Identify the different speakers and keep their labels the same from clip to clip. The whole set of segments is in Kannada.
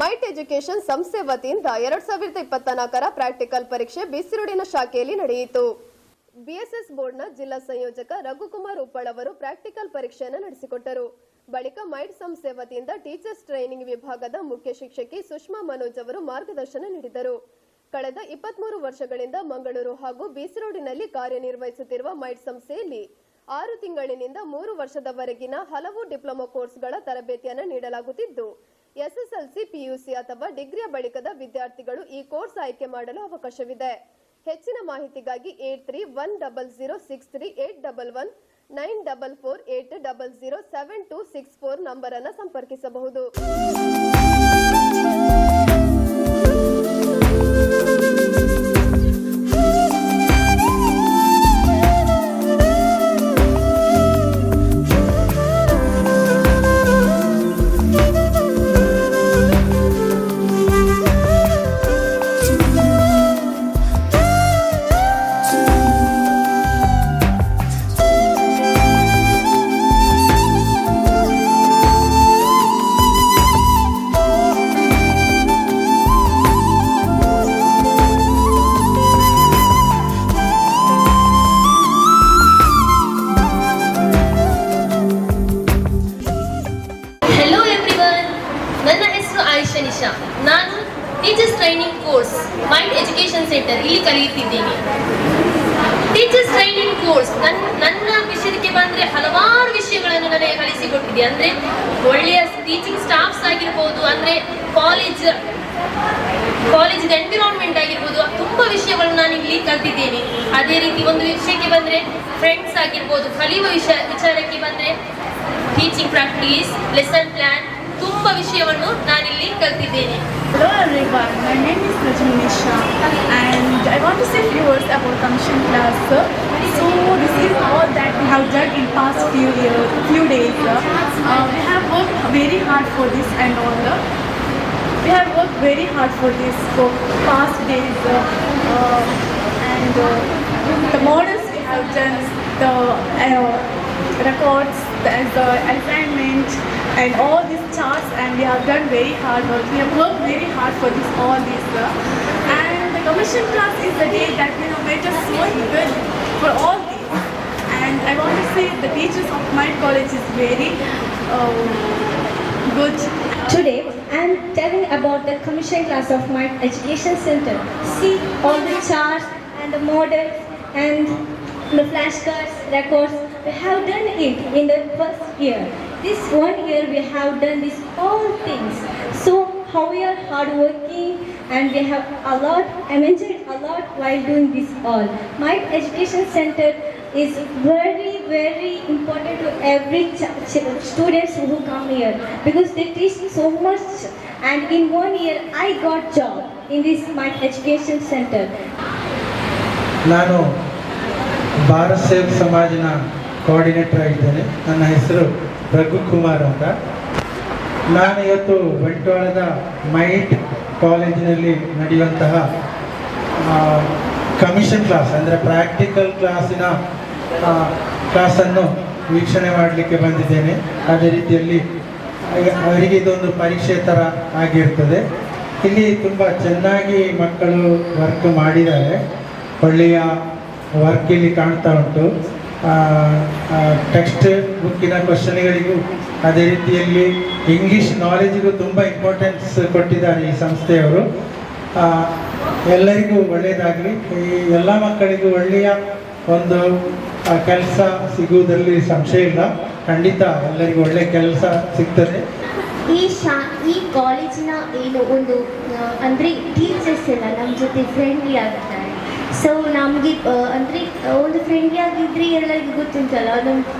Speaker 1: ಮೈಟ್ ಎಜುಕೇಶನ್ ಸಂಸ್ಥೆ ವತಿಯಿಂದ ಎರಡ್ ಸಾವಿರದ ಇಪ್ಪತ್ತ ನಾಲ್ಕರ ಪ್ರಾಕ್ಟಿಕಲ್ ಪರೀಕ್ಷೆ ಬಿಸಿರುಡಿನ ಶಾಖೆಯಲ್ಲಿ ನಡೆಯಿತು. ಬಿಎಸ್ಎಸ್ ಬೋರ್ಡ್ನ ಜಿಲ್ಲಾ ಸಂಯೋಜಕ ರಘುಕುಮಾರ್ ಉಪ್ಪಳ್ ಅವರು ಪ್ರಾಕ್ಟಿಕಲ್ ಪರೀಕ್ಷೆಯನ್ನು ನಡೆಸಿಕೊಟ್ಟರು. ಬಳಿಕ ಮೈಟ್ ಸಂಸ್ಥೆ ವತಿಯಿಂದ ಟೀಚರ್ಸ್ ಟ್ರೈನಿಂಗ್ ವಿಭಾಗದ ಮುಖ್ಯ ಶಿಕ್ಷಕಿ ಸುಷ್ಮಾ ಮನೋಜ್ ಅವರು ಮಾರ್ಗದರ್ಶನ ನೀಡಿದರು. ಕಳೆದ ಇಪ್ಪತ್ಮೂರು ವರ್ಷಗಳಿಂದ ಮಂಗಳೂರು ಹಾಗೂ ಬಿಸಿರೋಡಿನಲ್ಲಿ ಕಾರ್ಯನಿರ್ವಹಿಸುತ್ತಿರುವ ಮೈಟ್ ಸಂಸ್ಥೆಯಲ್ಲಿ ಆರು ತಿಂಗಳಿನಿಂದ ಮೂರು ವರ್ಷದವರೆಗಿನ ಹಲವು ಡಿಪ್ಲೊಮಾ ಕೋರ್ಸ್ಗಳ ತರಬೇತಿಯನ್ನು ನೀಡಲಾಗುತ್ತಿದ್ದು, ಎಸ್ಎಸ್ಎಲ್ಸಿ, ಪಿಯುಸಿ ಅಥವಾ ಡಿಗ್ರಿಯ ಬಳಿಕದ ವಿದ್ಯಾರ್ಥಿಗಳು ಈ ಕೋರ್ಸ್ ಆಯ್ಕೆ ಮಾಡಲು ಅವಕಾಶವಿದೆ. ಹೆಚ್ಚಿನ ಮಾಹಿತಿಗಾಗಿ eight three one double zero six three eight double one nine double four eight double zero seven two six four ನಂಬರನ್ನು ಸಂಪರ್ಕಿಸಬಹುದು.
Speaker 2: ಕೋರ್ಸ್ ನನ್ನ ನನ್ನ ವಿಷಯಕ್ಕೆ ಬಂದ್ರೆ ಹಲವಾರು ವಿಷಯಗಳನ್ನು ನನಗೆ ಕಲಿಸಿಕೊಟ್ಟಿದೆ ಅಂದ್ರೆ ಒಳ್ಳೆಯ ಟೀಚಿಂಗ್ ಸ್ಟಾಫ್ಸ್ ಆಗಿರ್ಬೋದು, ಅಂದ್ರೆ ಕಾಲೇಜ್ ಕಾಲೇಜ್ ಎನ್ವಿರಾನ್ಮೆಂಟ್ ಆಗಿರ್ಬೋದು, ತುಂಬಾ ವಿಷಯಗಳನ್ನು ನಾನು ಇಲ್ಲಿ ಕಲ್ತಿದ್ದೇನೆ. ಅದೇ ರೀತಿ ಒಂದು ವಿಷಯಕ್ಕೆ ಬಂದ್ರೆ ಫ್ರೆಂಡ್ಸ್ ಆಗಿರ್ಬೋದು, ಕಲಿಯುವ ವಿಷಯ ವಿಚಾರಕ್ಕೆ ಬಂದ್ರೆ teaching practice lesson plan ತುಂಬಾ ವಿಷಯವನ್ನು ನಾನಿಲ್ಲಿ ಕಲ್ತಿದ್ದೇನೆ
Speaker 3: Hello everyone, my name is Rajni Nisha and I want to say few words about commission class. So this is all that we have done in past few years, few days. Uh, we have worked very hard for this and all. We have worked very hard for this for past days uh, uh, and uh, the models we have done, the uh, records, the, the assignment and all these charts and we have done very hard work. We have worked very hard for this all these uh, and the commission class is the day that you know made us so good for all these and I want to say the teachers of my college is very um, good
Speaker 4: Today, I am telling about the commission class of my education center. See all the charts and the models and the flashcards, records we have done it in the first year. This one year we have done this all things. So how we are hardworking and we have a lot, I a lot while doing this all. My education center is very, very important to every students who come here because they teach so much and in one year I got job in this my education center.
Speaker 5: ನಾನು ભારત સેવ ಕೋಆರ್ಡಿನೇಟರ್ ಆಗಿದ್ದೇನೆ. ನನ್ನ ಹೆಸರು ರಘುಕುಮಾರ್ ಅಂತ. ನಾನು ಇವತ್ತು ಬಂಟ್ವಾಳದ ಮೈಟ್ ಕಾಲೇಜಿನಲ್ಲಿ ನಡೆಯುವಂತಹ ಕಮಿಷನ್ ಕ್ಲಾಸ್ ಅಂದರೆ ಪ್ರಾಕ್ಟಿಕಲ್ ಕ್ಲಾಸಿನ ಕ್ಲಾಸನ್ನು ವೀಕ್ಷಣೆ ಮಾಡಲಿಕ್ಕೆ ಬಂದಿದ್ದೇನೆ. ಅದೇ ರೀತಿಯಲ್ಲಿ ಅವ- ಅವರಿಗೆ ಇದೊಂದು ಪರೀಕ್ಷೆ ಥರ ಆಗಿರ್ತದೆ. ಇಲ್ಲಿ ತುಂಬ ಚೆನ್ನಾಗಿ ಮಕ್ಕಳು ವರ್ಕ್ ಮಾಡಿದ್ದಾರೆ. ಒಳ್ಳೆಯ ವರ್ಕ್ ಇಲ್ಲಿ ಕಾಣ್ತಾ ಉಂಟು. ಟೆಕ್ಸ್ಟ್ ಬುಕ್ಕಿನ ಕ್ವಶನ್ಗಳಿಗೂ ಅದೇ ರೀತಿಯಲ್ಲಿ ಇಂಗ್ಲೀಷ್ ನಾಲೆಜಿಗೂ ತುಂಬ ಇಂಪಾರ್ಟೆನ್ಸ್ ಕೊಟ್ಟಿದ್ದಾರೆ ಈ ಸಂಸ್ಥೆಯವರು. ಎಲ್ಲರಿಗೂ ಒಳ್ಳೆಯದಾಗಲಿ. ಈ ಎಲ್ಲ ಮಕ್ಕಳಿಗೂ ಒಳ್ಳೆಯ ಒಂದು ಕೆಲಸ ಸಿಗುವುದರಲ್ಲಿ ಸಂಶಯ ಇಲ್ಲ. ಖಂಡಿತ ಎಲ್ಲರಿಗೂ ಒಳ್ಳೆಯ ಕೆಲಸ ಸಿಗ್ತದೆ.
Speaker 6: ಈ ಶಾ, ಈ ಕಾಲೇಜಿನ ಏನು ಒಂದು ಅಂದರೆ ಟೀಚರ್ಸ್ ಎಲ್ಲ ನಮ್ಮ ಜೊತೆ ಫ್ರೆಂಡ್ಲಿ ಆಗಿದ್ದಾರೆ ಸೊ ನಮಗೆ ಅಂದರೆ ಒಂದು ಫ್ರೆಂಡ್ಲಿ ಆಗಿದ್ದರೆ ಎಲ್ಲರಿಗೂ ಗೊತ್ತುಂಟಲ್ಲ, ಅದೊಂದು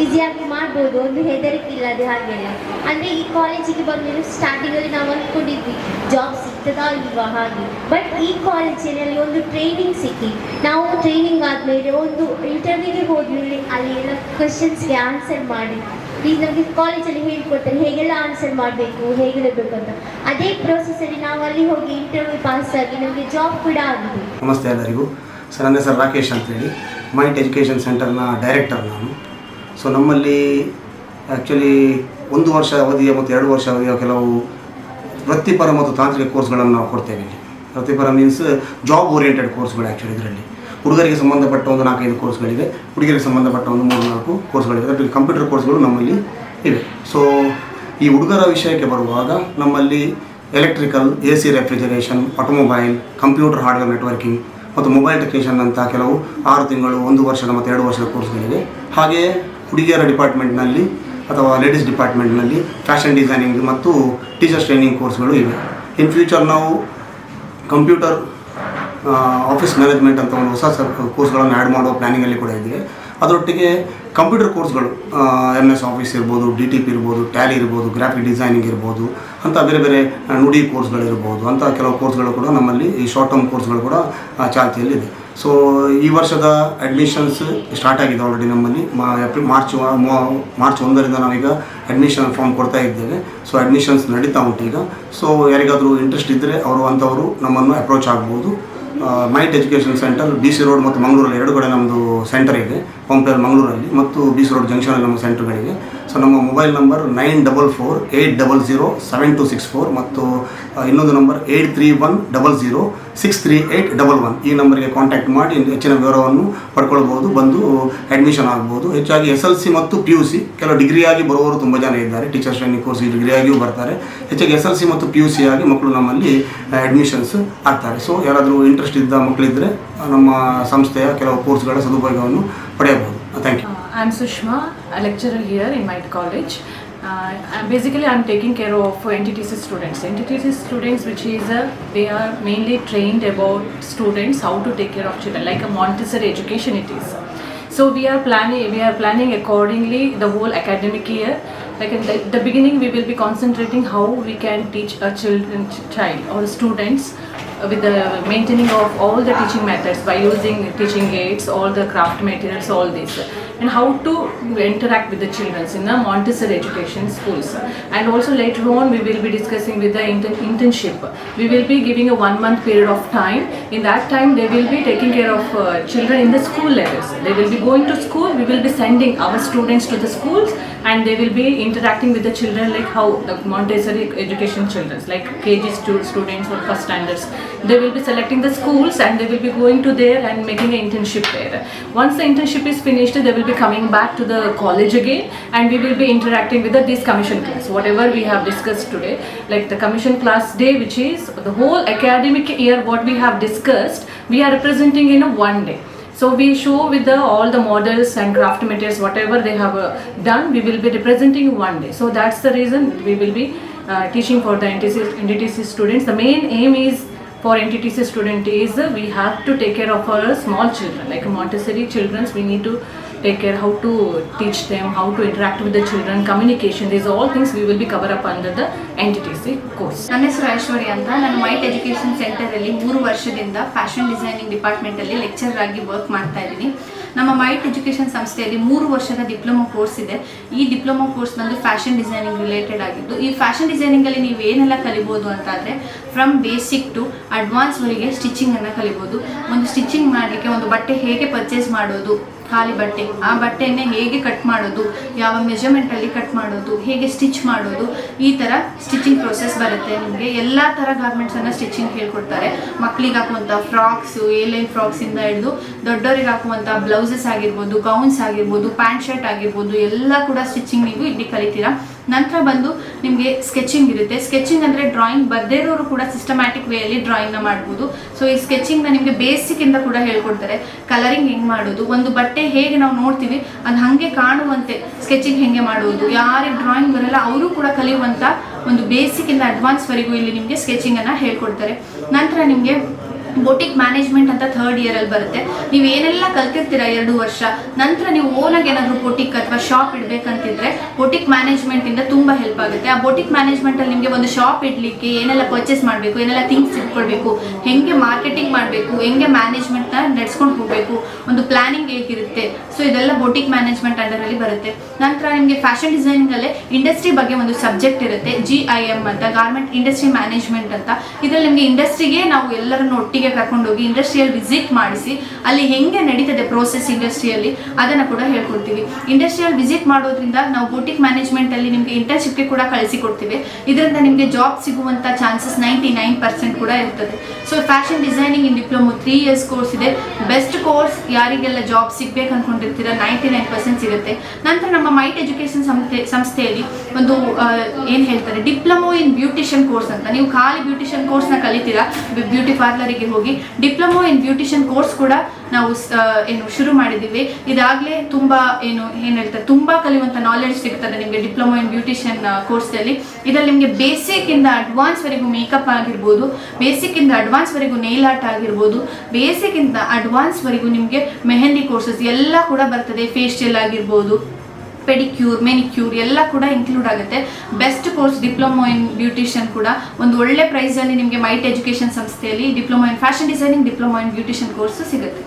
Speaker 6: ಈಸಿಯಾಗಿ ಮಾಡ್ಬೋದು, ಒಂದು ಹೆದರಿಕೆ ಇಲ್ಲದೆ ಹಾಗೆಲ್ಲ. ಅಂದರೆ, ಈ ಕಾಲೇಜಿಗೆ ಬಂದು ಸ್ಟಾರ್ಟಿಂಗಲ್ಲಿ ನಾವು ಅಂದ್ಕೊಂಡಿದ್ವಿ ಜಾಬ್ ಸಿಗ್ತದಾ ಇಲ್ವಾ ಹಾಗೆ. ಬಟ್ ಈ ಕಾಲೇಜಿನಲ್ಲಿ ಒಂದು ಟ್ರೈನಿಂಗ್ ಸಿಕ್ಕಿ. ನಾವು ಟ್ರೈನಿಂಗ್ ಆದಮೇಲೆ ಒಂದು ಇಂಟರ್ವ್ಯೂಗೆ ಹೋದ್ಮೇಲೆ ಅಲ್ಲಿ ಎಲ್ಲ ಕ್ವೆಶನ್ಸ್ಗೆ ಆನ್ಸರ್ ಮಾಡಿ. ಈಗ ನಮಗೆ ಕಾಲೇಜಲ್ಲಿ ಹೇಳ್ಕೊಡ್ತಾರೆ ಹೇಗೆಲ್ಲ ಆನ್ಸರ್ ಮಾಡಬೇಕು, ಹೇಗಿರಬೇಕು ಅಂತ. ಅದೇ ಪ್ರೋಸೆಸ್ಸಲ್ಲಿ ನಾವು ಅಲ್ಲಿ ಹೋಗಿ ಇಂಟರ್ವ್ಯೂ ಪಾಸ್ ಆಗಿ ನಮಗೆ ಜಾಬ್ ಕೂಡ ಆಗಿದೆ.
Speaker 7: ನಮಸ್ತೆ ಎಲ್ಲರಿಗೂ. ಸರ್, ನನ್ನ ಹೆಸರು ರಾಕೇಶ್ ಅಂತೇಳಿ. ಮೈಂಡ್ ಎಜುಕೇಷನ್ ಸೆಂಟರ್ನ ಡೈರೆಕ್ಟರ್ ನಾನು. ಸೊ ನಮ್ಮಲ್ಲಿ ಆ್ಯಕ್ಚುಲಿ ಒಂದು ವರ್ಷ ಅವಧಿಯ ಮತ್ತು ಎರಡು ವರ್ಷ ಅವಧಿಯ ಕೆಲವು ವೃತ್ತಿಪರ ಮತ್ತು ತಾಂತ್ರಿಕ ಕೋರ್ಸ್ಗಳನ್ನು ನಾವು ಕೊಡ್ತೇವೆ ಇಲ್ಲಿ. ವೃತ್ತಿಪರ ಮೀನ್ಸ್ ಜಾಬ್ ಓರಿಯೆಂಟೆಡ್ ಕೋರ್ಸ್ಗಳು ಆ್ಯಕ್ಚುಲಿ ಇದರಲ್ಲಿ. ಹುಡುಗರಿಗೆ ಸಂಬಂಧಪಟ್ಟ ಒಂದು ನಾಲ್ಕೈದು ಕೋರ್ಸ್ಗಳಿವೆ. ಹುಡುಗಿಯರಿಗೆ ಸಂಬಂಧಪಟ್ಟ ಒಂದು ಮೂರು ನಾಲ್ಕು ಕೋರ್ಸ್ಗಳಿವೆ. ಅದರಲ್ಲಿ ಕಂಪ್ಯೂಟರ್ ಕೋರ್ಸ್ಗಳು ನಮ್ಮಲ್ಲಿ ಇವೆ. ಸೊ ಈ ಹುಡುಗರ ವಿಷಯಕ್ಕೆ ಬರುವಾಗ ನಮ್ಮಲ್ಲಿ electrical A C refrigeration, automobile, computer hardware networking ಮತ್ತು ಮೊಬೈಲ್ ಟೆಕ್ನಿಷಿಯನ್ ಅಂತ ಕೆಲವು ಆರು ತಿಂಗಳು, ಒಂದು ವರ್ಷದ ಮತ್ತು ಎರಡು ವರ್ಷದ ಕೋರ್ಸ್ಗಳಿವೆ. ಹಾಗೆಯೇ ಹುಡುಗಿಯರ ಡಿಪಾರ್ಟ್ಮೆಂಟ್ನಲ್ಲಿ ಅಥವಾ ಲೇಡೀಸ್ ಡಿಪಾರ್ಟ್ಮೆಂಟ್ನಲ್ಲಿ ಫ್ಯಾಷನ್ ಡಿಸೈನಿಂಗ್ ಮತ್ತು ಟೀಚರ್ಸ್ ಟ್ರೈನಿಂಗ್ ಕೋರ್ಸ್ಗಳು ಇವೆ. ಇನ್ ಫ್ಯೂಚರ್ ನಾವು ಕಂಪ್ಯೂಟರ್ ಆಫೀಸ್ ಮ್ಯಾನೇಜ್ಮೆಂಟ್ ಅಂತ ಒಂದು ಹೊಸ ಕೋರ್ಸ್ಗಳನ್ನು ಆ್ಯಡ್ ಮಾಡೋ ಪ್ಲ್ಯಾನಿಂಗಲ್ಲಿ ಕೂಡ ಇದ್ದೀವಿ. ಅದರೊಟ್ಟಿಗೆ ಕಂಪ್ಯೂಟರ್ ಕೋರ್ಸ್ಗಳು ಎಂ ಎಸ್ ಆಫೀಸ್ ಇರ್ಬೋದು ಡಿ ಟಿ ಪಿ ಇರ್ಬೋದು ಟ್ಯಾಲಿ ಇರ್ಬೋದು ಗ್ರಾಫಿಕ್ ಡಿಸೈನಿಂಗ್ ಇರ್ಬೋದು, ಅಂತ ಬೇರೆ ಬೇರೆ ನುಡಿ ಕೋರ್ಸ್ಗಳಿರ್ಬೋದು ಅಂತ ಕೆಲವು ಕೋರ್ಸ್ಗಳು ಕೂಡ ನಮ್ಮಲ್ಲಿ ಈ ಶಾರ್ಟ್ ಟರ್ಮ್ ಕೋರ್ಸ್ಗಳು ಕೂಡ ಚಾಲ್ತಿಯಲ್ಲಿದೆ ಸೊ ಈ ವರ್ಷದ ಅಡ್ಮಿಷನ್ಸ್ ಸ್ಟಾರ್ಟ್ ಆಗಿದೆ ಆಲ್ರೆಡಿ ನಮ್ಮಲ್ಲಿ. ಏಪ್ರಿಲ್, ಮಾರ್ಚ್ ಮಾರ್ಚ್ ಒಂದರಿಂದ ನಾವೀಗ ಅಡ್ಮಿಷನ್ ಫಾರ್ಮ್ ಕೊಡ್ತಾ ಇದ್ದೇವೆ. ಸೊ ಅಡ್ಮಿಷನ್ಸ್ ನಡೀತಾ ಉಂಟು ಈಗ. ಸೊ ಯಾರಿಗಾದರೂ ಇಂಟ್ರೆಸ್ಟ್ ಇದ್ದರೆ ಅವರು ಅಂಥವರು ನಮ್ಮನ್ನು ಅಪ್ರೋಚ್ ಆಗ್ಬೋದು. Mite education centre B C road ಮತ್ತು ಮಂಗಳೂರಲ್ಲಿ. ಎರಡು ಕಡೆ ನಮ್ಮದು ಸೆಂಟರ್ ಇದೆ. ಪಂಪೇರ್ ಮಂಗಳೂರಲ್ಲಿ ಮತ್ತು ಬಿ ಸಿ ರೋಡ್ ಜಂಕ್ಷನಲ್ಲಿ ನಮ್ಮ ಸೆಂಟರ್ಗಳಿವೆ ಸೊ ನಮ್ಮ mobile number nine double four eight double zero seven two six four ಮತ್ತು ಇನ್ನೊಂದು number eight three one double zero six three eight double one ಈ ನಂಬರ್ಗೆ ಕಾಂಟ್ಯಾಕ್ಟ್ ಮಾಡಿ ಹೆಚ್ಚಿನ ವಿವರವನ್ನು ಪಡ್ಕೊಳ್ಬೋದು, ಬಂದು ಅಡ್ಮಿಷನ್ ಆಗ್ಬೋದು. ಹೆಚ್ಚಾಗಿ ಎಸ್ ಎಲ್ ಸಿ ಮತ್ತು ಪಿ ಯು ಸಿ ಕೆಲವು ಡಿಗ್ರಿಯಾಗಿ ಬರುವವರು ತುಂಬ ಜನ ಇದ್ದಾರೆ. ಟೀಚರ್ಸ್ ಟ್ರೈನಿಂಗ್ ಕೋರ್ಸ್ ಡಿಗ್ರಿಯಾಗಿಯೂ ಬರ್ತಾರೆ. ಹೆಚ್ಚಾಗಿ ಎಸ್ ಎಲ್ ಸಿ ಮತ್ತು ಪಿ ಯು ಸಿ ಆಗಿ ಮಕ್ಕಳು ನಮ್ಮಲ್ಲಿ ಅಡ್ಮಿಷನ್ಸ್ ಆಗ್ತಾರೆ. ಸೊ ಯಾರಾದರೂ ಇಂಟ್ರೆಸ್ಟ್ ಇದ್ದ ಮಕ್ಕಳಿದ್ದರೆ ನಮ್ಮ ಸಂಸ್ಥೆಯ ಕೆಲವು ಕೋರ್ಸ್ಗಳ ಸದುಪಯೋಗವನ್ನು ಪಡೆಯಬಹುದು. Thank
Speaker 8: you I'm Sushma, a lecturer here in Might College. Uh, basically, I'm taking care of NTTC students. NTTC students, which is a, they are mainly trained about students how to take care of children, like a Montessori education it is. So we are planning, we are planning accordingly the whole academic year. Like in the, the beginning, we will be concentrating how we can teach a children, child or students uh, with the maintaining of all the teaching methods by using teaching aids, all the craft materials, all this, and how to interact with the children in the Montessori education schools. And also later on, we will be discussing with the intern- internship. We will be giving a one month period of time. In that time, they will be taking care of uh, children in the school levels. They will be going to school. We will be sending our students to the schools, and they will be interacting with the children like how the Montessori education children, like KG stu- students or first standards. They will be selecting the schools and they will be going to there and making an internship there. Once the internship is finished, they will be coming back to the college again and we will be interacting with the, this commission class, whatever we have discussed today, like the commission class day, which is the whole academic year, what we have discussed, we are representing in a one day. So we show with the all the models and craft materials, whatever they have uh, done, we will be representing one day. So that's the reason we will be uh, teaching for the NTC, NTTC students. The main aim is for NTTC student is uh, we have to take care of our small children, like Montessori children. We need to take care how to teach them, how to interact with the children, communication. These are all things we will be cover up under the NTTC course.
Speaker 9: ನನ್ನ ಹೆಸರು ಐಶ್ವರ್ಯ ಅಂತ ನಾನು ಮೈಟ್ Alli ಸೆಂಟರಲ್ಲಿ ಮೂರು ವರ್ಷದಿಂದ ಫ್ಯಾಷನ್ ಡಿಸೈನಿಂಗ್ ಡಿಪಾರ್ಟ್ಮೆಂಟಲ್ಲಿ ಲೆಕ್ಚರರ್ ಆಗಿ ವರ್ಕ್ ಮಾಡ್ತಾ ಇದ್ದೀನಿ ನಮ್ಮ ಮೈಟ್ ಎಜುಕೇಷನ್ ಸಂಸ್ಥೆಯಲ್ಲಿ ಮೂರು ವರ್ಷದ ಡಿಪ್ಲೊಮಾ ಕೋರ್ಸ್ ಇದೆ. ಈ ಡಿಪ್ಲೊಮಾ ಕೋರ್ಸ್ ಬಂದು ಫ್ಯಾಷನ್ ಡಿಸೈನಿಂಗ್ ರಿಲೇಟೆಡ್ ಆಗಿದ್ದು, ಈ ಫ್ಯಾಷನ್ ಡಿಸೈನಿಂಗಲ್ಲಿ ನೀವು ಏನೆಲ್ಲ ಕಲಿಬೋದು ಅಂತಾದರೆ ಫ್ರಮ್ ಬೇಸಿಕ್ ಟು ಅಡ್ವಾನ್ಸ್ವರೆಗೆ ಸ್ಟಿಚಿಂಗನ್ನು ಕಲಿಬೋದು. ಒಂದು ಸ್ಟಿಚಿಂಗ್ ಮಾಡಲಿಕ್ಕೆ ಒಂದು ಬಟ್ಟೆ ಹೇಗೆ ಪರ್ಚೇಸ್ ಮಾಡೋದು ಖಾಲಿ ಬಟ್ಟೆ. ಆ ಬಟ್ಟೆಯನ್ನೇ ಹೇಗೆ ಕಟ್ ಮಾಡೋದು? ಯಾವ ಮೆಜರ್ಮೆಂಟಲ್ಲಿ ಕಟ್ ಮಾಡೋದು? ಹೇಗೆ ಸ್ಟಿಚ್ ಮಾಡೋದು? ಈ ಥರ ಸ್ಟಿಚಿಂಗ್ ಪ್ರೊಸೆಸ್ ಬರುತ್ತೆ ನಿಮಗೆ. ಎಲ್ಲ ಥರ ಗಾರ್ಮೆಂಟ್ಸನ್ನು ಸ್ಟಿಚಿಂಗ್ ಹೇಳ್ಕೊಡ್ತಾರೆ. ಮಕ್ಕಳಿಗೆ ಹಾಕುವಂಥ ಫ್ರಾಕ್ಸು ಏಲೈನ್ ಫ್ರಾಕ್ಸಿಂದ ಹಿಡಿದು ದೊಡ್ಡವರಿಗೆ ಹಾಕುವಂಥ ಬ್ಲೌಸಸ್ ಆಗಿರ್ಬೋದು ಗೌನ್ಸ್ ಆಗಿರ್ಬೋದು ಪ್ಯಾಂಟ್ ಶರ್ಟ್ ಆಗಿರ್ಬೋದು, ಎಲ್ಲ ಕೂಡ ಸ್ಟಿಚಿಂಗ್ ನೀವು ಇಲ್ಲಿ ಕಲಿತೀರಾ. ನಂತರ ಬಂದು ನಿಮಗೆ ಸ್ಕೆಚಿಂಗ್ ಇರುತ್ತೆ. ಸ್ಕೆಚಿಂಗ್ ಅಂದರೆ ಡ್ರಾಯಿಂಗ್ ಬರದೇ ಇರೋರು ಕೂಡ ಸಿಸ್ಟಮ್ಯಾಟಿಕ್ ವೇಯಲ್ಲಿ ಡ್ರಾಯಿಂಗ್ನ ಮಾಡ್ಬೋದು. ಸೊ ಈ ಸ್ಕೆಚಿಂಗ್ನ ನಿಮಗೆ ಬೇಸಿಕ್ಕಿಂದ ಕೂಡ ಹೇಳ್ಕೊಡ್ತಾರೆ. ಕಲರಿಂಗ್ ಹೆಂಗೆ ಮಾಡೋದು? ಒಂದು ಬಟ್ಟೆ ಹೇಗೆ ನಾವು ನೋಡ್ತೀವಿ? ಅದು ಹಾಗೆ ಕಾಣುವಂತೆ ಸ್ಕೆಚಿಂಗ್ ಹೆಂಗೆ ಮಾಡುವುದು ಯಾರಿಗೆ ಡ್ರಾಯಿಂಗ್ ಬರಲ್ಲ, ಅವರು ಕೂಡ ಕಲಿಯುವಂಥ ಒಂದು ಬೇಸಿಕ್ಕಿಂದ ಅಡ್ವಾನ್ಸ್ವರೆಗೂ ಇಲ್ಲಿ ನಿಮಗೆ ಸ್ಕೆಚಿಂಗನ್ನು ಹೇಳ್ಕೊಡ್ತಾರೆ. ನಂತರ ನಿಮಗೆ ಬೊಟಿಕ್ ಮ್ಯಾನೇಜ್ಮೆಂಟ್ ಅಂತ ಥರ್ಡ್ ಇಯರ್ ಅಲ್ಲಿ ಬರುತ್ತೆ. ನೀವು ಏನೆಲ್ಲ ಕಲ್ತಿರ್ತೀರಾ ಎರಡು ವರ್ಷ? ನಂತರ ನೀವು ಓನಾಗಿ ಏನಾದರೂ ಬೊಟಿಕ್ ಅಥವಾ ಶಾಪ್ ಇಡಬೇಕಂತಿದ್ರೆ ಬೊಟಿಕ್ ಮ್ಯಾನೇಜ್ಮೆಂಟಿಂದ ತುಂಬ ಹೆಲ್ಪ್ ಆಗುತ್ತೆ. ಆ ಬೋಟಿಕ್ ಮ್ಯಾನೇಜ್ಮೆಂಟ್ ಅಲ್ಲಿ ನಿಮಗೆ ಒಂದು ಶಾಪ್ ಇಡಲಿಕ್ಕೆ ಏನೆಲ್ಲ ಪರ್ಚೇಸ್ ಮಾಡಬೇಕು, ಏನೆಲ್ಲ ಥಿಂಗ್ಸ್ ಇಟ್ಕೊಳ್ಬೇಕು, ಹೆಂಗೆ ಮಾರ್ಕೆಟಿಂಗ್ ಮಾಡಬೇಕು, ಹೆಂಗೆ ಮ್ಯಾನೇಜ್ಮೆಂಟ್ನ ನಡೆಸ್ಕೊಂಡು ಹೋಗಬೇಕು, ಒಂದು ಪ್ಲಾನಿಂಗ್ ಹೇಗಿರುತ್ತೆ. ಸೊ ಇದೆಲ್ಲ ಬೋಟಿಕ್ ಮ್ಯಾನೇಜ್ಮೆಂಟ್ ಅಂಡರಲ್ಲಿ ಬರುತ್ತೆ. ನಂತರ ನಿಮಗೆ ಫ್ಯಾಷನ್ ಡಿಸೈನಿಂಗ್ ಡಿಸೈನಿಂಗಲ್ಲೇ ಇಂಡಸ್ಟ್ರಿ ಬಗ್ಗೆ ಒಂದು ಸಬ್ಜೆಕ್ಟ್ ಇರುತ್ತೆ ಜಿ ಐ ಎಂ ಅಂತ ಗಾರ್ಮೆಂಟ್ ಇಂಡಸ್ಟ್ರಿ ಮ್ಯಾನೇಜ್ಮೆಂಟ್ ಅಂತ. ಇದರಲ್ಲಿ ನಿಮಗೆ ಇಂಡಸ್ಟ್ರಿಗೆ ನಾವು ಎಲ್ಲರನ್ನು ಒಟ್ಟಿಗೆ ಸಿಟಿಗೆ ಕರ್ಕೊಂಡೋಗಿ ಇಂಡಸ್ಟ್ರಿಯಲ್ ವಿಸಿಟ್ ಮಾಡಿಸಿ ಅಲ್ಲಿ ಹೆಂಗೆ ನಡೀತದೆ ಪ್ರೋಸೆಸ್ ಇಂಡಸ್ಟ್ರಿಯಲ್ಲಿ ಅದನ್ನು ಕೂಡ ಹೇಳ್ಕೊಡ್ತೀವಿ. ಇಂಡಸ್ಟ್ರಿಯಲ್ ವಿಸಿಟ್ ಮಾಡೋದ್ರಿಂದ ನಾವು ಬೋಟಿಕ್ ಮ್ಯಾನೇಜ್ಮೆಂಟಲ್ಲಿ ನಿಮಗೆ ಇಂಟರ್ನ್ಶಿಪ್ಗೆ ಕೂಡ ಕಳಿಸಿಕೊಡ್ತೀವಿ. ಇದರಿಂದ ನಿಮಗೆ ಜಾಬ್ ಸಿಗುವಂಥ ಚಾನ್ಸಸ್ ನೈಂಟಿ ನೈನ್ ಪರ್ಸೆಂಟ್ ಕೂಡ ಇರ್ತದೆ. So fashion designing in diploma three years course ಇದೆ. ಬೆಸ್ಟ್ ಕೋರ್ಸ್ ಯಾರಿಗೆಲ್ಲ ಜಾಬ್ ಸಿಗ್ಬೇಕು ಅನ್ಕೊಂಡಿರ್ತೀರ ನೈಂಟಿ ನೈನ್ ಪರ್ಸೆಂಟ್ ಸಿಗುತ್ತೆ. ನಂತರ ನಮ್ಮ ಮೈಟ್ ಎಜುಕೇಷನ್ ಸಂಸ್ಥೆ, ಸಂಸ್ಥೆಯಲ್ಲಿ ಒಂದು ಏನು ಹೇಳ್ತಾರೆ, ಡಿಪ್ಲೊಮೊ ಇನ್ ಬ್ಯೂಟಿಷಿಯನ್ ಕೋರ್ಸ್ ಅಂತ. ನೀವು ಖಾಲಿ ಬ್ಯೂಟಿಷಿಯನ್ ಕೋರ್ಸ್ನ ಕಲಿತೀರಾ, ಬ್ಯೂಟಿ ಪಾರ್ಲರಿಗೆ ಹೋಗಿ ಡಿಪ್ಲೊಮೊ ಇನ್ ಬ್ಯೂಟಿಷಿಯನ್ ಕೋರ್ಸ್ ಕೂಡ ನಾವು ಏನು ಶುರು ಮಾಡಿದ್ದೀವಿ. ಇದಾಗಲೇ ತುಂಬ ಏನು ಏನು ಹೇಳ್ತಾರೆ, ತುಂಬ ಕಲಿಯುವಂಥ ನಾಲೆಡ್ಜ್ ಸಿಗ್ತದೆ ನಿಮಗೆ ಡಿಪ್ಲೊಮೊ ಇನ್ ಬ್ಯೂಟಿಷಿಯನ್ ಕೋರ್ಸಲ್ಲಿ ಇದರಲ್ಲಿ ನಿಮಗೆ ಬೇಸಿಕ್ಕಿಂದ ಅಡ್ವಾನ್ಸ್ವರೆಗೂ ಮೇಕಪ್ ಆಗಿರ್ಬೋದು ಬೇಸಿಕ್ಕಿಂದ ಅಡ್ವಾನ್ಸ್ವರೆಗೂ ನೇಲ್ ಆರ್ಟ್ ಆಗಿರ್ಬೋದು ಅಡ್ವಾನ್ಸ್ ಅಡ್ವಾನ್ಸ್ವರೆಗೂ ನಿಮಗೆ ಮೆಹಂದಿ ಕೋರ್ಸಸ್ ಎಲ್ಲ ಕೂಡ ಬರ್ತದೆ ಫೇಶಿಯಲ್ ಆಗಿರ್ಬೋದು. ಪೆಡಿಕ್ಯೂರ್, ಮೆನಿಕ್ಯೂರ್ ಎಲ್ಲ ಕೂಡ ಇನ್ಕ್ಲೂಡ್ ಆಗುತ್ತೆ. Best course diploma in beautician ಕೂಡ. ಒಂದು ಒಳ್ಳೆ ಪ್ರೈಸಲ್ಲಿ ನಿಮಗೆ ಮೈಟ್ ಎಜುಕೇಷನ್ ಸಂಸ್ಥೆಯಲ್ಲಿ diploma in fashion designing diploma in beautician course ಸಿಗುತ್ತೆ.